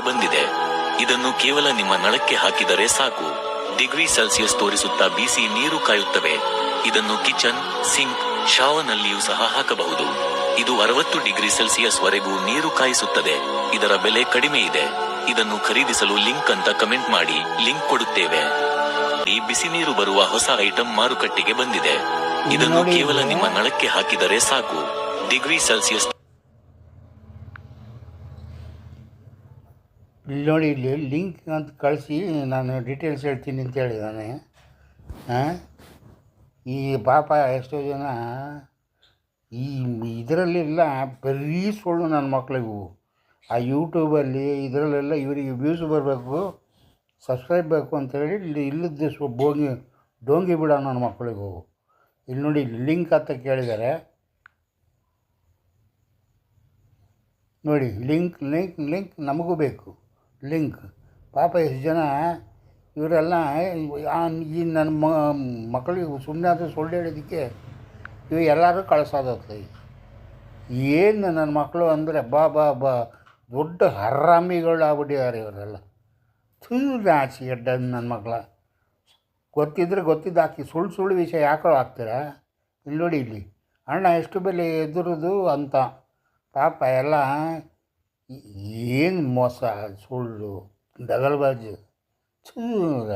ಬಂದಿದೆ. ಇದನ್ನು ಕೇವಲ ನಿಮ್ಮ ನಳಕ್ಕೆ ಹಾಕಿದರೆ ಸಾಕು. ಡಿಗ್ರಿ ಸೆಲ್ಸಿಯಸ್ ತೋರಿಸುತ್ತಾ ಬಿಸಿ ನೀರು ಕಾಯುತ್ತವೆ. ಇದನ್ನು ಕಿಚನ್ ಸಿಂಕ್ ಶಾವನಲ್ಲಿಯೂ ಸಹ ಹಾಕಬಹುದು. ಇದು ಅರವತ್ತು ಡಿಗ್ರಿ ಸೆಲ್ಸಿಯಸ್ ವರೆಗೂ ನೀರು ಕಾಯಿಸುತ್ತದೆ. ಇದರ ಬೆಲೆ ಕಡಿಮೆ ಇದೆ. ಇದನ್ನು ಖರೀದಿಸಲು ಲಿಂಕ್ ಅಂತ ಕಮೆಂಟ್ ಮಾಡಿ ಲಿಂಕ್ ಕೊಡುತ್ತೇವೆ. ಈ ಬಿಸಿ ನೀರು ಬರುವ ಹೊಸ ಐಟಂ ಮಾರುಕಟ್ಟೆಗೆ ಬಂದಿದೆ. ಇದನ್ನು ಕೇವಲ ನಿಮ್ಮ ನಳಕ್ಕೆ ಹಾಕಿದರೆ ಸಾಕು. ಡಿಗ್ರಿ ಸೆಲ್ಸಿಯಸ್ ಇಲ್ಲಿ ನೋಡಿ, ಇಲ್ಲಿ ಲಿಂಕ್ ಅಂತ ಕಳಿಸಿ ನಾನು ಡೀಟೇಲ್ಸ್ ಹೇಳ್ತೀನಿ ಅಂತ ಹೇಳಿದ್ದಾನೆ ಈ ಪಾಪ ಎಷ್ಟೋ ಜನ ಈ ಇದರಲ್ಲೆಲ್ಲ ಬರೀ ಸುಳ್ಳು ನನ್ನ ಮಕ್ಳಿಗೂ. ಆ ಯೂಟ್ಯೂಬಲ್ಲಿ ಇದರಲ್ಲೆಲ್ಲ ಇವರಿಗೆ ವ್ಯೂಸ್ ಬರಬೇಕು ಸಬ್ಸ್ಕ್ರೈಬ್ ಬೇಕು ಅಂತೇಳಿ ಇಲ್ಲಿ ಇಲ್ಲದ ಸ್ವ ಬೋಗಿ ಡೋಂಗಿ ಬಿಡ ನನ್ನ ಮಕ್ಕಳಿಗೂ ಇಲ್ಲಿ ನೋಡಿ ಲಿಂಕ್ ಅಂತ ಕೇಳಿದ್ದಾರೆ ನೋಡಿ ಲಿಂಕ್ ಲಿಂಕ್ ಲಿಂಕ್ ನಮಗೂ ಬೇಕು. ಲಿಂಕ್. ಪಾಪ ಎಷ್ಟು ಜನ ಇವರೆಲ್ಲ ಈ ನನ್ನ ಮ ಮಕ್ಕಳಿಗೆ ಸುಮ್ಮನೆ ಅದು ಸುಳ್ಳು ಹೇಳಿದ್ದಕ್ಕೆ ಇವು ಎಲ್ಲರೂ ಕಳಿಸೋದತ್ತೆ ಏನು ನನ್ನ ಮಕ್ಕಳು ಅಂದರೆ ಬಾ ಬಾ ಬಾ, ದೊಡ್ಡ ಹರಾಮಿಗಳಾಗ್ಬಿಟ್ಟಿದ್ದಾರೆ ಇವರೆಲ್ಲ. ತುಂಬ ಆಚೆ ಎಡ್ಡ ನನ್ನ ಮಕ್ಕಳ ಗೊತ್ತಿದ್ರೆ ಗೊತ್ತಿದ್ದು ಹಾಕಿ, ಸುಳ್ಳು ಸುಳ್ಳು ವಿಷಯ ಯಾಕೋ ಹಾಕ್ತೀರಾ? ಇಲ್ಲಿ ನೋಡಿ ಇಲ್ಲಿ. ಅಣ್ಣ, ಎಷ್ಟು ಬೆಲೆ ಎದುರುದು ಅಂತ. ಪಾಪ ಎಲ್ಲ ಏನು ಮೋಸ ಸುಳ್ಳು ದಗಲ್ಬಾಜು ಚೂರ